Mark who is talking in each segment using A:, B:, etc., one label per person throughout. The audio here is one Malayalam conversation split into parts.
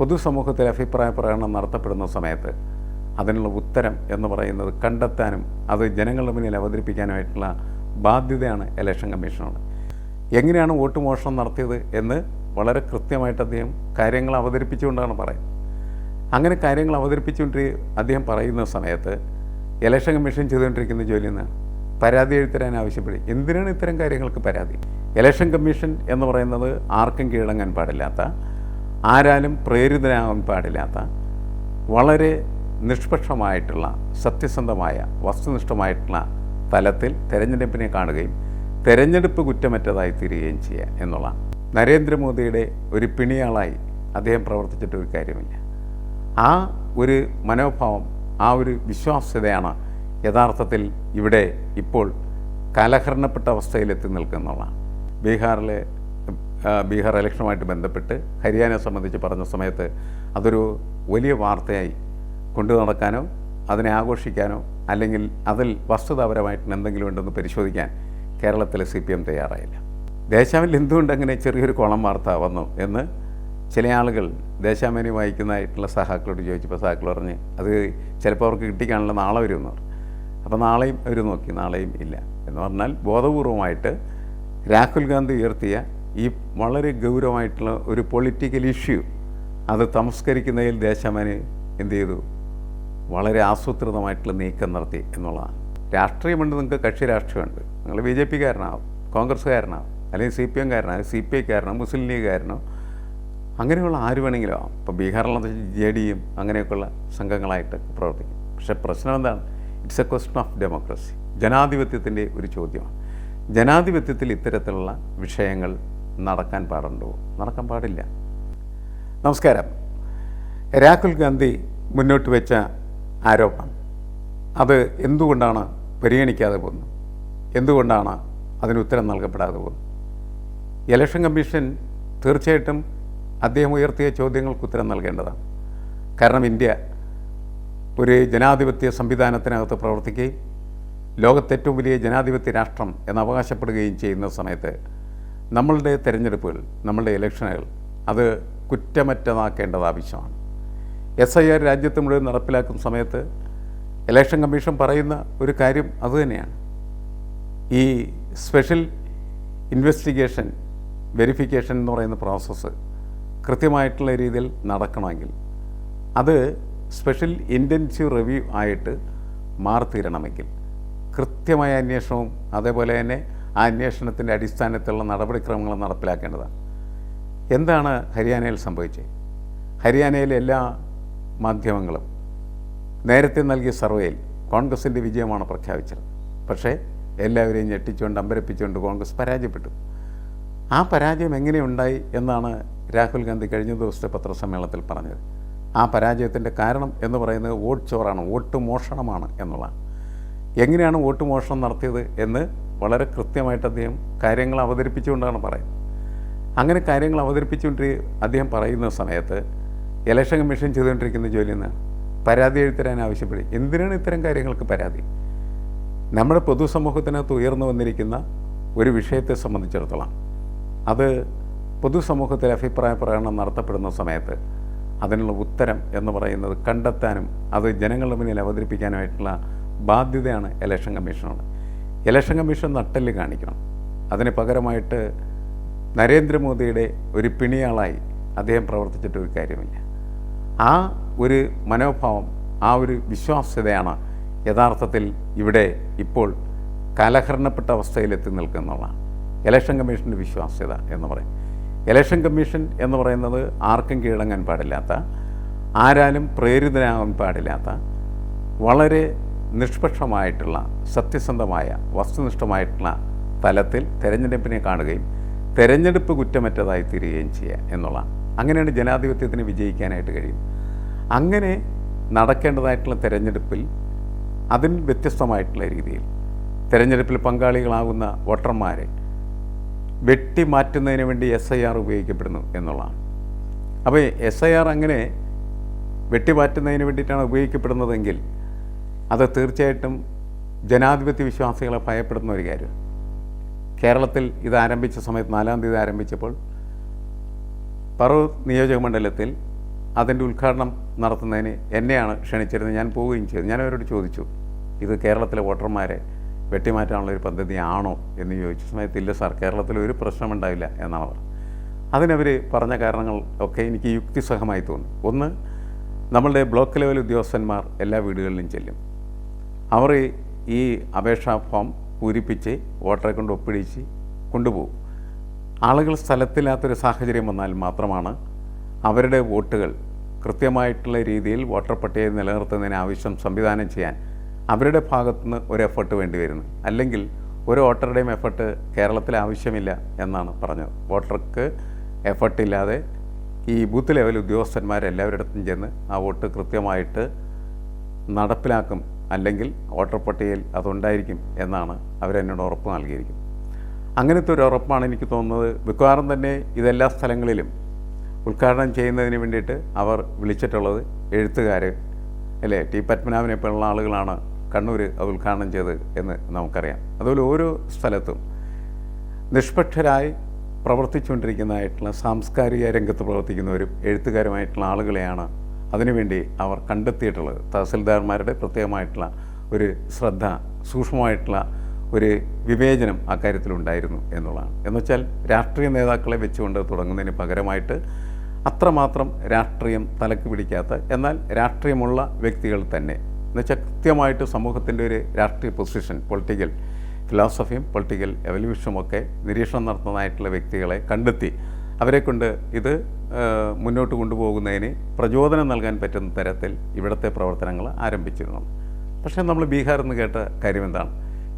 A: പൊതുസമൂഹത്തിൽ അഭിപ്രായ പ്രകടനം നടത്തപ്പെടുന്ന സമയത്ത് അതിനുള്ള ഉത്തരം എന്ന് പറയുന്നത് കണ്ടെത്താനും അത് ജനങ്ങളുടെ മുന്നിൽ അവതരിപ്പിക്കാനുമായിട്ടുള്ള ബാധ്യതയാണ് ഇലക്ഷൻ കമ്മീഷനോട് എങ്ങനെയാണ് വോട്ട് മോഷണം നടത്തിയത് എന്ന് വളരെ കൃത്യമായിട്ട് അദ്ദേഹം കാര്യങ്ങൾ അവതരിപ്പിച്ചുകൊണ്ടാണ് പറയുന്നത്. അങ്ങനെ കാര്യങ്ങൾ അവതരിപ്പിച്ചുകൊണ്ട് അദ്ദേഹം പറയുന്ന സമയത്ത് ഇലക്ഷൻ കമ്മീഷൻ ചെയ്തുകൊണ്ടിരിക്കുന്ന ജോലി എന്നാണ് പരാതി എഴുത്തരാൻ ആവശ്യപ്പെടും. എന്തിനാണ് ഇത്തരം കാര്യങ്ങൾക്ക് പരാതി? ഇലക്ഷൻ കമ്മീഷൻ എന്ന് പറയുന്നത് ആർക്കും കീഴടങ്ങാൻ പാടില്ലാത്ത ആരാലും പ്രേരിതനാകാൻ പാടില്ലാത്ത വളരെ നിഷ്പക്ഷമായിട്ടുള്ള സത്യസന്ധമായ വസ്തുനിഷ്ഠമായിട്ടുള്ള തലത്തിൽ തെരഞ്ഞെടുപ്പിനെ കാണുകയും തെരഞ്ഞെടുപ്പ് കുറ്റമറ്റതായി തീരുകയും ചെയ്യുക എന്നുള്ള നരേന്ദ്രമോദിയുടെ ഒരു പിണിയാളായി അദ്ദേഹം പ്രവർത്തിച്ചിട്ട് ഒരു കാര്യമില്ല. ആ ഒരു മനോഭാവം ആ ഒരു വിശ്വാസ്യതയാണ് യഥാർത്ഥത്തിൽ ഇവിടെ ഇപ്പോൾ കലഹരണപ്പെട്ട അവസ്ഥയിലെത്തി നിൽക്കുന്നുള്ള ബീഹാറിലെ ബീഹാർ ഇലക്ഷനുമായിട്ട് ബന്ധപ്പെട്ട് ഹരിയാനയെ സംബന്ധിച്ച് പറഞ്ഞ സമയത്ത് അതൊരു വലിയ വാർത്തയായി കൊണ്ടു നടക്കാനോ അതിനെ ആഘോഷിക്കാനോ അല്ലെങ്കിൽ അതിൽ വസ്തുതാപരമായിട്ട് എന്തെങ്കിലും ഉണ്ടെന്ന് പരിശോധിക്കാൻ കേരളത്തിലെ സി പി എം തയ്യാറായില്ല. ദേശാമിൽ എന്തുകൊണ്ട് അങ്ങനെ ചെറിയൊരു കുളം വാർത്ത വന്നു എന്ന് ചില ആളുകൾ ദേശാമേനി വായിക്കുന്നതായിട്ടുള്ള സഹാക്കളോട് ചോദിച്ചപ്പോൾ സഹാക്കൾ പറഞ്ഞ് അത് ചിലപ്പോൾ അവർക്ക് കിട്ടിക്കാണല്ലോ നാളെ വരുമെന്ന് പറഞ്ഞു. അപ്പോൾ നാളെയും അവർ നോക്കി നാളെയും ഇല്ല എന്ന് പറഞ്ഞാൽ ബോധപൂർവമായിട്ട് രാഹുൽ ഗാന്ധി ഉയർത്തിയ ഈ വളരെ ഗൗരവമായിട്ടുള്ള ഒരു പൊളിറ്റിക്കൽ ഇഷ്യൂ അത് തമസ്കരിക്കുന്നതിൽ ദേശാമേനി എന്ത് ചെയ്തു? വളരെ ആസൂത്രിതമായിട്ടുള്ള നീക്കം നടത്തി എന്നുള്ളതാണ്. രാഷ്ട്രീയമുണ്ട് നിങ്ങൾക്ക് കക്ഷി രാഷ്ട്രീയമുണ്ട്. നിങ്ങൾ ബി ജെ പിക്കാരനാവും കോൺഗ്രസ്സുകാരനാവും അല്ലെങ്കിൽ സി പി എംകാരനാവും സി പി ഐക്കാരനോ മുസ്ലിം ലീഗുകാരനോ. അങ്ങനെയുള്ള ആര് വേണമെങ്കിലും ആവാം. ഇപ്പോൾ ബീഹാറിലുള്ള ജെ ഡിയും അങ്ങനെയൊക്കെയുള്ള സംഘങ്ങളായിട്ട് പ്രവർത്തിക്കും. പക്ഷേ പ്രശ്നം എന്താണ്? It's a question of democracy ജനാധിപത്യത്തിന്റെ ഒരു ചോദ്യമാണ്. ജനാധിപത്യത്തിൽ ഇത്തരത്തിലുള്ള വിഷയങ്ങൾ നടക്കാൻ പാടുണ്ടോ? നടക്കാൻ പാടില്ല. നമസ്കാരം. രാഹുൽ ഗാന്ധി മുന്നോട്ട് വെച്ച ആരോപണം. അത് എന്തുകൊണ്ടാണ് പരിഗണിക്കാതെ പോകുന്നത്? എന്തുകൊണ്ടാണ് അതിന് ഉത്തരം നൽകപ്പെടാതെ പോകുന്നത്? ഇലക്ഷൻ കമ്മീഷൻ തീർച്ചയായിട്ടും അദ്ദേഹം ഉയർത്തിയ ചോദ്യങ്ങൾക്ക് ഉത്തരം നൽകേണ്ടതാണ്. കാരണം ഇന്ത്യ ഒരു ജനാധിപത്യ സംവിധാനത്തിനകത്ത് പ്രവർത്തിക്കുകയും ലോകത്തേറ്റവും വലിയ ജനാധിപത്യ രാഷ്ട്രം എന്ന് അവകാശപ്പെടുകയും ചെയ്യുന്ന സമയത്ത് നമ്മളുടെ തിരഞ്ഞെടുപ്പുകൾ നമ്മളുടെ ഇലക്ഷനുകൾ അത് കുറ്റമറ്റതാക്കേണ്ടത് ആവശ്യമാണ്. എസ് ഐ ആർ രാജ്യത്ത് മുഴുവൻ നടപ്പിലാക്കുന്ന സമയത്ത് ഇലക്ഷൻ കമ്മീഷൻ പറയുന്ന ഒരു കാര്യം അതുതന്നെയാണ് ഈ സ്പെഷ്യൽ ഇൻവെസ്റ്റിഗേഷൻ വെരിഫിക്കേഷൻ എന്ന് പറയുന്ന പ്രോസസ്സ് കൃത്യമായിട്ടുള്ള രീതിയിൽ നടക്കണമെങ്കിൽ അത് സ്പെഷ്യൽ ഇന്റൻസീവ് റിവ്യൂ ആയിട്ട് മാറിത്തീരണമെങ്കിൽ കൃത്യമായ അന്വേഷണവും അതേപോലെ തന്നെ ആ അന്വേഷണത്തിന്റെ അടിസ്ഥാനത്തിലുള്ള നടപടിക്രമങ്ങൾ നടപ്പിലാക്കേണ്ടതാണ്. എന്താണ് ഹരിയാനയിൽ സംഭവിച്ചത്? ഹരിയാനയിലെ എല്ലാ മാധ്യമങ്ങളും നേരത്തെ നൽകിയ സർവേയിൽ കോൺഗ്രസിന്റെ വിജയമാണ് പ്രഖ്യാപിച്ചത്. പക്ഷേ എല്ലാവരെയും ഞെട്ടിച്ചുകൊണ്ട് അമ്പരപ്പിച്ചുകൊണ്ട് കോൺഗ്രസ് പരാജയപ്പെട്ടു. ആ പരാജയം എങ്ങനെയുണ്ടായി എന്നാണ് രാഹുൽ ഗാന്ധി കഴിഞ്ഞ ദിവസത്തെ പത്രസമ്മേളനത്തിൽ പറഞ്ഞത്. ആ പരാജയത്തിന്റെ കാരണം എന്ന് പറയുന്നത് വോട്ട് ചോറാണ് വോട്ട് മോഷണമാണ് എന്നുള്ളതാണ്. എങ്ങനെയാണ് വോട്ട് മോഷണം നടത്തിയത് എന്ന് വളരെ കൃത്യമായിട്ട് അദ്ദേഹം കാര്യങ്ങൾ അവതരിപ്പിച്ചുകൊണ്ടാണ് പറയുന്നത്. അങ്ങനെ കാര്യങ്ങൾ അവതരിപ്പിച്ചുകൊണ്ട് അദ്ദേഹം പറയുന്ന സമയത്ത് ഇലക്ഷൻ കമ്മീഷൻ ചെയ്തുകൊണ്ടിരിക്കുന്ന ജോലിയിൽ നിന്ന് പരാതി എഴുത്തരാൻ ആവശ്യപ്പെടും എന്തിനാണ് ഇത്തരം കാര്യങ്ങൾക്ക് പരാതി? നമ്മുടെ പൊതുസമൂഹത്തിനകത്ത് ഉയർന്നു വന്നിരിക്കുന്ന ഒരു വിഷയത്തെ സംബന്ധിച്ചിടത്തോളം അത് പൊതുസമൂഹത്തിൽ അഭിപ്രായ പ്രകടനം നടത്തപ്പെടുന്ന സമയത്ത് അതിനുള്ള ഉത്തരം എന്ന് പറയുന്നത് കണ്ടെത്താനും അത് ജനങ്ങളുടെ മുന്നിൽ അവതരിപ്പിക്കാനുമായിട്ടുള്ള ബാധ്യതയാണ് ഇലക്ഷൻ കമ്മീഷനോട്. ഇലക്ഷൻ കമ്മീഷൻ നട്ടൽ കാണിക്കണം. അതിന് പകരമായിട്ട് നരേന്ദ്രമോദിയുടെ ഒരു പിണിയാളായി അദ്ദേഹം പ്രവർത്തിച്ചിട്ട് ഒരു കാര്യമില്ല. ആ ഒരു മനോഭാവം ആ ഒരു വിശ്വാസ്യതയാണ് യഥാർത്ഥത്തിൽ ഇവിടെ ഇപ്പോൾ കാലഹരണപ്പെട്ട അവസ്ഥയിലെത്തി നിൽക്കുന്നതാണ്. ഇലക്ഷൻ കമ്മീഷന്റെ വിശ്വാസ്യത എന്ന് പറയും. ഇലക്ഷൻ കമ്മീഷൻ എന്ന് പറയുന്നത് ആർക്കും കീഴടങ്ങാൻ പാടില്ലാത്ത ആരാലും പ്രേരിതനാകാൻ പാടില്ലാത്ത വളരെ നിഷ്പക്ഷമായിട്ടുള്ള സത്യസന്ധമായ വസ്തുനിഷ്ഠമായിട്ടുള്ള തലത്തിൽ തെരഞ്ഞെടുപ്പിനെ കാണുകയും തെരഞ്ഞെടുപ്പ് കുറ്റമറ്റതായി തീരുകയും ചെയ്യുക എന്നുള്ളതാണ്. അങ്ങനെയാണ് ജനാധിപത്യത്തിന് വിജയിക്കാനായിട്ട് കഴിയും. അങ്ങനെ നടക്കേണ്ടതായിട്ടുള്ള തെരഞ്ഞെടുപ്പിൽ അതിൽ വ്യത്യസ്തമായിട്ടുള്ള രീതിയിൽ തെരഞ്ഞെടുപ്പിൽ പങ്കാളികളാകുന്ന വോട്ടർമാരെ വെട്ടിമാറ്റുന്നതിന് വേണ്ടി എസ് ഐ ആർ ഉപയോഗിക്കപ്പെടുന്നു എന്നുള്ളതാണ്. അപ്പോൾ എസ് ഐ ആർ അങ്ങനെ വെട്ടിമാറ്റുന്നതിന് വേണ്ടിയിട്ടാണ് ഉപയോഗിക്കപ്പെടുന്നതെങ്കിൽ അത് തീർച്ചയായിട്ടും ജനാധിപത്യ വിശ്വാസികളെ ഭയപ്പെടുന്ന ഒരു കാര്യം കേരളത്തിൽ ഇത് ആരംഭിച്ച സമയത്ത് നാലാം തീയതി ആരംഭിച്ചപ്പോൾ പറവൂർ നിയോജക മണ്ഡലത്തിൽ അതിന്റെ ഉദ്ഘാടനം നടത്തുന്നതിന് എന്നെയാണ് ക്ഷണിച്ചിരുന്നത്. ഞാൻ പോവുകയും ചെയ്തു. ഞാൻ അവരോട് ചോദിച്ചു ഇത് കേരളത്തിലെ വോട്ടർമാരെ വെട്ടിമാറ്റാനുള്ള ഒരു പദ്ധതിയാണോ എന്ന് ചോദിച്ച. സമയത്ത് ഇല്ല സാർ കേരളത്തിൽ ഒരു പ്രശ്നമുണ്ടാവില്ല എന്നാണ് അവർ. അതിനവർ പറഞ്ഞ കാരണങ്ങൾ ഒക്കെ എനിക്ക് യുക്തിസഹമായി തോന്നി. ഒന്ന് നമ്മളുടെ ബ്ലോക്ക് ലെവൽ ഉദ്യോഗസ്ഥന്മാർ എല്ലാ വീടുകളിലും ചെല്ലും. അവർ ഈ അപേക്ഷാ ഫോം പൂരിപ്പിച്ച് വോട്ടറെ കൊണ്ട് ഒപ്പിടിച്ച് കൊണ്ടുപോകും. ആളുകൾ സ്ഥലത്തില്ലാത്തൊരു സാഹചര്യം വന്നാൽ മാത്രമാണ് അവരുടെ വോട്ടുകൾ കൃത്യമായിട്ടുള്ള രീതിയിൽ വോട്ടർ പട്ടികയിൽ നിലനിർത്തുന്നതിന് ആവശ്യം സംവിധാനം ചെയ്യാൻ അവരുടെ ഭാഗത്തുനിന്ന് ഒരു എഫർട്ട് വേണ്ടി വരുന്നത്. അല്ലെങ്കിൽ ഒരു വോട്ടറുടെയും എഫർട്ട് കേരളത്തിൽ ആവശ്യമില്ല എന്നാണ് പറഞ്ഞത്. വോട്ടർക്ക് എഫർട്ട് ഇല്ലാതെ ഈ ബൂത്ത് ലെവൽ ഉദ്യോഗസ്ഥന്മാരെല്ലാവരുടെ അടുത്തും ചെന്ന് ആ വോട്ട് കൃത്യമായിട്ട് നടപ്പിലാക്കും അല്ലെങ്കിൽ വോട്ടർ പട്ടികയിൽ അതുണ്ടായിരിക്കും എന്നാണ് അവരെന്നോട് ഉറപ്പ് നൽകിയിരിക്കും. അങ്ങനത്തെ ഒരു ഉറപ്പാണ് എനിക്ക് തോന്നുന്നത്. മിക്കവാറും തന്നെ ഇതെല്ലാ സ്ഥലങ്ങളിലും ഉദ്ഘാടനം ചെയ്യുന്നതിന് വേണ്ടിയിട്ട് അവർ വിളിച്ചിട്ടുള്ളത് എഴുത്തുകാർ അല്ലേ? ടി പത്മനാഭനെ പോലുള്ള ആളുകളാണ് കണ്ണൂർ അത് ഉദ്ഘാടനം ചെയ്തത് എന്ന് നമുക്കറിയാം. അതുപോലെ ഓരോ സ്ഥലത്തും നിഷ്പക്ഷരായി പ്രവർത്തിച്ചുകൊണ്ടിരിക്കുന്നതായിട്ടുള്ള സാംസ്കാരിക രംഗത്ത് പ്രവർത്തിക്കുന്നവരും എഴുത്തുകാരുമായിട്ടുള്ള ആളുകളെയാണ് അതിനുവേണ്ടി അവർ കണ്ടെത്തിയിട്ടുള്ളത് തഹസിൽദാർമാരുടെ പ്രത്യേകമായിട്ടുള്ള ഒരു ശ്രദ്ധ സൂക്ഷ്മമായിട്ടുള്ള ഒരു വിവേചനം അക്കാര്യത്തിലുണ്ടായിരുന്നു എന്നുള്ളതാണ്. എന്നുവെച്ചാൽ രാഷ്ട്രീയ നേതാക്കളെ വെച്ചുകൊണ്ട് തുടങ്ങുന്നതിന് പകരമായിട്ട് അത്രമാത്രം രാഷ്ട്രീയം തലക്ക് പിടിക്കാത്ത എന്നാൽ രാഷ്ട്രീയമുള്ള വ്യക്തികൾ തന്നെ. എന്നുവെച്ചാൽ കൃത്യമായിട്ട് സമൂഹത്തിന്റെ ഒരു രാഷ്ട്രീയ പൊസിഷൻ പൊളിറ്റിക്കൽ ഫിലോസഫിയും പൊളിറ്റിക്കൽ എവല്യൂഷനും ഒക്കെ നിരീക്ഷണം നടത്തുന്നതായിട്ടുള്ള വ്യക്തികളെ കണ്ടെത്തി അവരെ കൊണ്ട് ഇത് മുന്നോട്ട് കൊണ്ടുപോകുന്നതിന് പ്രചോദനം നൽകാൻ പറ്റുന്ന തരത്തിൽ ഇവിടുത്തെ പ്രവർത്തനങ്ങൾ ആരംഭിച്ചിരുന്നു. പക്ഷേ നമ്മൾ ബീഹാർ എന്ന് കേട്ട കാര്യം എന്താണ്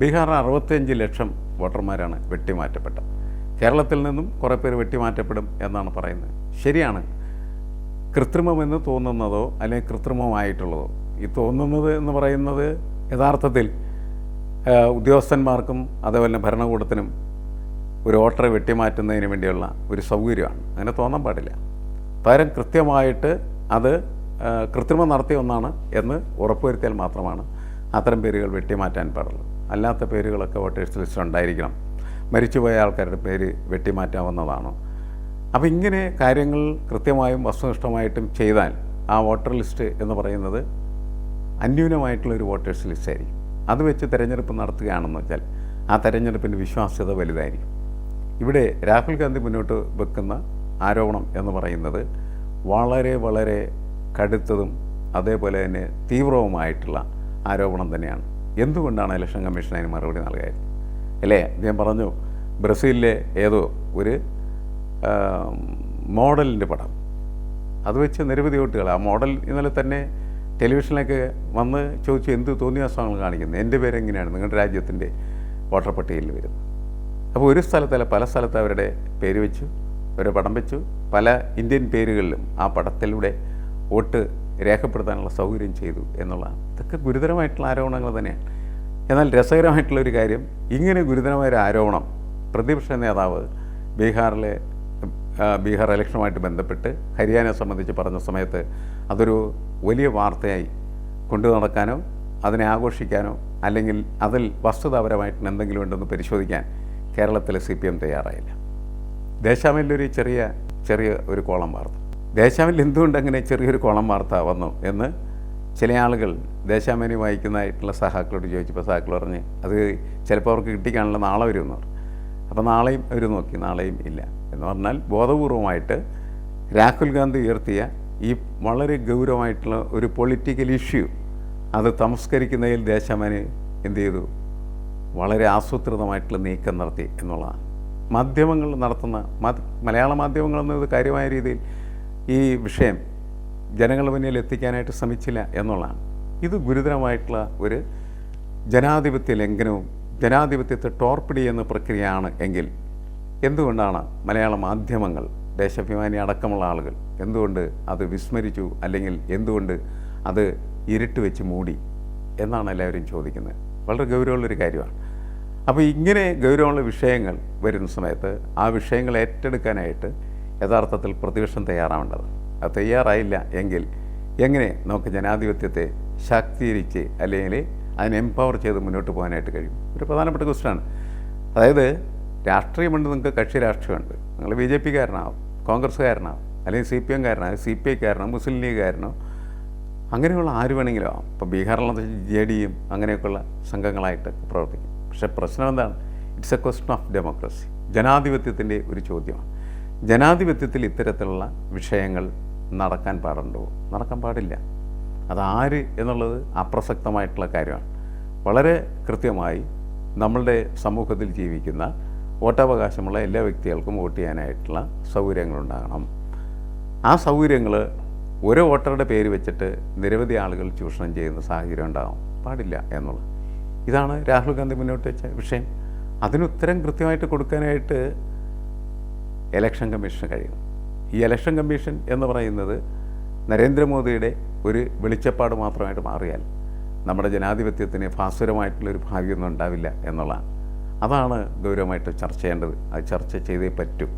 A: ബീഹാറിന് അറുപത്തിയഞ്ച് ലക്ഷം വോട്ടർമാരാണ് വെട്ടിമാറ്റപ്പെട്ടത്. കേരളത്തിൽ നിന്നും കുറേ പേര് വെട്ടിമാറ്റപ്പെടും എന്നാണ് പറയുന്നത്. ശരിയാണ്. കൃത്രിമമെന്ന് തോന്നുന്നതോ അല്ലെങ്കിൽ കൃത്രിമമായിട്ടുള്ളതോ. ഈ തോന്നുന്നത് എന്ന് പറയുന്നത് യഥാർത്ഥത്തിൽ ഉദ്യോഗസ്ഥന്മാർക്കും അതേപോലെ ഭരണകൂടത്തിനും ഒരു ഓട്ടറെ വെട്ടിമാറ്റുന്നതിന് വേണ്ടിയുള്ള ഒരു സൗകര്യമാണ്. അങ്ങനെ തോന്നാൻ പാടില്ല. താരം കൃത്യമായിട്ട് അത് കൃത്രിമം നടത്തിയ ഒന്നാണ് എന്ന് ഉറപ്പുവരുത്തിയാൽ മാത്രമാണ് അത്തരം പേരുകൾ വെട്ടിമാറ്റാൻ പാടുള്ളൂ. അല്ലാത്ത പേരുകളൊക്കെ വോട്ടേഴ്സ് ലിസ്റ്റ് ഉണ്ടായിരിക്കണം. മരിച്ചുപോയ ആൾക്കാരുടെ പേര് വെട്ടിമാറ്റാവുന്നതാണ്. അപ്പോൾ ഇങ്ങനെ കാര്യങ്ങൾ കൃത്യമായും വസ്തുനിഷ്ഠമായിട്ടും ചെയ്താൽ ആ വോട്ടർ ലിസ്റ്റ് എന്ന് പറയുന്നത് അന്യൂനമായിട്ടുള്ള ഒരു വോട്ടേഴ്സ് ലിസ്റ്റ് ആയിരിക്കും അത് വെച്ച് തിരഞ്ഞെടുപ്പ് നടത്തുകയാണെന്ന് വെച്ചാൽ ആ തെരഞ്ഞെടുപ്പിന്റെ വിശ്വാസ്യത വലുതായിരിക്കും. ഇവിടെ രാഹുൽ ഗാന്ധി മുന്നോട്ട് വെക്കുന്ന ആരോപണം എന്ന് പറയുന്നത് വളരെ വളരെ കടുത്തതും അതേപോലെ തന്നെ തീവ്രവുമായിട്ടുള്ള ആരോപണം തന്നെയാണ്. എന്തുകൊണ്ടാണ് ഇലക്ഷൻ കമ്മീഷൻ അതിന് മറുപടി നൽകായത് അല്ലേ? അദ്ദേഹം പറഞ്ഞു ബ്രസീലിലെ ഏതോ ഒരു മോഡലിന്റെ പടം. അത് വെച്ച് നിരവധി വോട്ടുകൾ ആ മോഡൽ ഇന്നലെ തന്നെ ടെലിവിഷനിലൊക്കെ വന്ന് ചോദിച്ചു എന്ത് തോന്നിയാസങ്ങൾ കാണിക്കുന്നത്? എന്റെ പേരെങ്ങനെയാണ്? നിങ്ങളുടെ രാജ്യത്തിന്റെ വോട്ടർ പട്ടികയിൽ വരുന്നത്. അപ്പോൾ ഒരു സ്ഥലത്തല്ല പല സ്ഥലത്ത് അവരുടെ പേര് വെച്ചു അവരുടെ പടം വെച്ചു. പല ഇന്ത്യൻ പേരുകളിലും ആ പടത്തിലൂടെ വോട്ട് രേഖപ്പെടുത്താനുള്ള സൗകര്യം ചെയ്തു എന്നുള്ളതാണ്. ഇതൊക്കെ ഗുരുതരമായിട്ടുള്ള ആരോപണങ്ങൾ തന്നെയാണ്. എന്നാൽ രസകരമായിട്ടുള്ള ഒരു കാര്യം ഇങ്ങനെ ഗുരുതരമായ ഒരു ആരോപണം പ്രതിപക്ഷ നേതാവ് ബീഹാറിലെ ബീഹാർ ഇലക്ഷനുമായിട്ട് ബന്ധപ്പെട്ട് ഹരിയാനയെ സംബന്ധിച്ച് പറഞ്ഞ സമയത്ത് അതൊരു വലിയ വാർത്തയായി കൊണ്ടു നടക്കാനോ അതിനെ ആഘോഷിക്കാനോ അല്ലെങ്കിൽ അതിൽ വസ്തുതാപരമായിട്ട് എന്തെങ്കിലും ഉണ്ടെന്ന് പരിശോധിക്കാൻ കേരളത്തിലെ സി പി എം തയ്യാറായില്ല. ദേശാമിലൊരു ചെറിയ ചെറിയ ഒരു കോളം വാർത്ത. ദേശാമിൽ എന്തുകൊണ്ട് അങ്ങനെ ചെറിയൊരു കോളം വാർത്ത വന്നു എന്ന് ചില ആളുകൾ ദേശാമേനി വായിക്കുന്നതായിട്ടുള്ള സഹാക്കളോട് ചോദിച്ചപ്പോൾ സഹാക്കൾ പറഞ്ഞ് അത് ചിലപ്പോൾ അവർക്ക് കിട്ടിക്കാണല്ലോ നാളെ വരുമെന്ന് പറഞ്ഞു. അപ്പോൾ നാളെയും അവർ നോക്കി നാളെയും ഇല്ല. എന്ന് പറഞ്ഞാൽ ബോധപൂർവമായിട്ട് രാഹുൽ ഗാന്ധി ഉയർത്തിയ ഈ വളരെ ഗൗരവമായിട്ടുള്ള ഒരു പൊളിറ്റിക്കൽ ഇഷ്യൂ അത് തമസ്കരിക്കുന്നതിൽ ദേശാമേനി എന്ത് ചെയ്തു? വളരെ ആസൂത്രിതമായിട്ടുള്ള നീക്കം നടത്തി എന്നുള്ളതാണ് മാധ്യമങ്ങൾ നടത്തുന്ന മലയാള മാധ്യമങ്ങൾ എന്നത് കാര്യമായ രീതിയിൽ ഈ വിഷയം ജനങ്ങളുടെ മുന്നിൽ എത്തിക്കാനായിട്ട് ശ്രമിച്ചില്ല എന്നുള്ളതാണ്. ഇത് ഗുരുതരമായിട്ടുള്ള ഒരു ജനാധിപത്യ ലംഘനവും ജനാധിപത്യത്തെ ടോർപ്പിഡ് എന്ന പ്രക്രിയയാണ് എങ്കിൽ എന്തുകൊണ്ടാണ് മലയാള മാധ്യമങ്ങൾ ദേശാഭിമാനി അടക്കമുള്ള ആളുകൾ എന്തുകൊണ്ട് അത് വിസ്മരിച്ചു അല്ലെങ്കിൽ എന്തുകൊണ്ട് അത് ഇരുട്ട് വെച്ച് മൂടി എന്നാണ് എല്ലാവരും ചോദിക്കുന്നത്. വളരെ ഗൗരവമുള്ളൊരു കാര്യമാണ്. അപ്പോൾ ഇങ്ങനെ ഗൗരവമുള്ള വിഷയങ്ങൾ വരുന്ന സമയത്ത് ആ വിഷയങ്ങൾ ഏറ്റെടുക്കാനായിട്ട് യഥാർത്ഥത്തിൽ പ്രതിപക്ഷം തയ്യാറാവേണ്ടത്. അത് തയ്യാറായില്ല എങ്കിൽ എങ്ങനെ നമുക്ക് ജനാധിപത്യത്തെ ശാക്തീകരിച്ച് അല്ലെങ്കിൽ അതിനെ എംപവർ ചെയ്ത് മുന്നോട്ട് പോകാനായിട്ട് കഴിയും? ഒരു പ്രധാനപ്പെട്ട ക്വസ്റ്റ്യനാണ് അതായത് രാഷ്ട്രീയമുണ്ട് നിങ്ങൾക്ക് കക്ഷി രാഷ്ട്രീയമുണ്ട്. നിങ്ങൾ ബി ജെ പിക്കാരനാവും കോൺഗ്രസ്സുകാരനാവും അല്ലെങ്കിൽ സി പി എംകാരനോ സി പി ഐക്കാരനോ മുസ്ലിം ലീഗുകാരനോ അങ്ങനെയുള്ള ആര് വേണമെങ്കിലും ആവാം. ഇപ്പോൾ ബീഹാറിലുള്ള ജെ ഡിയും അങ്ങനെയൊക്കെയുള്ള സംഘങ്ങളായിട്ട് പ്രവർത്തിക്കും. പക്ഷേ പ്രശ്നം എന്താണ്? It's a question of democracy ജനാധിപത്യത്തിന്റെ ഒരു ചോദ്യമാണ്. ജനാധിപത്യത്തിൽ ഇത്തരത്തിലുള്ള വിഷയങ്ങൾ നടക്കാൻ പാടുണ്ടോ? നടക്കാൻ പാടില്ല. അതാര് എന്നുള്ളത് അപ്രസക്തമായിട്ടുള്ള കാര്യമാണ്. വളരെ കൃത്യമായി നമ്മളുടെ സമൂഹത്തിൽ ജീവിക്കുന്ന വോട്ടവകാശമുള്ള എല്ലാ വ്യക്തികൾക്കും വോട്ട് ചെയ്യാനായിട്ടുള്ള സൗകര്യങ്ങളുണ്ടാകണം. ആ സൗകര്യങ്ങൾ ഒരു വോട്ടറുടെ പേര് വെച്ചിട്ട് നിരവധി ആളുകൾ ചൂഷണം ചെയ്യുന്ന സാഹചര്യം ഉണ്ടാകും പാടില്ല എന്നുള്ളത്. ഇതാണ് രാഹുൽ ഗാന്ധി മുന്നോട്ട് വെച്ച വിഷയം. അതിനുത്തരം കൃത്യമായിട്ട് കൊടുക്കാനായിട്ട് ഇലക്ഷൻ കമ്മീഷന് കഴിയും ഈ ഇലക്ഷൻ കമ്മീഷൻ എന്ന് പറയുന്നത് നരേന്ദ്രമോദിയുടെ ഒരു വെളിച്ചപ്പാട് മാത്രമായിട്ട് മാറിയാൽ നമ്മുടെ ജനാധിപത്യത്തിന് ഭാസുരമായിട്ടുള്ളൊരു ഭാഗ്യമൊന്നും ഉണ്ടാവില്ല എന്നുള്ളതാണ്. അതാണ് ഗൗരവമായിട്ട് ചർച്ച ചെയ്യേണ്ടത്. അത് ചർച്ച ചെയ്തേ പറ്റൂ.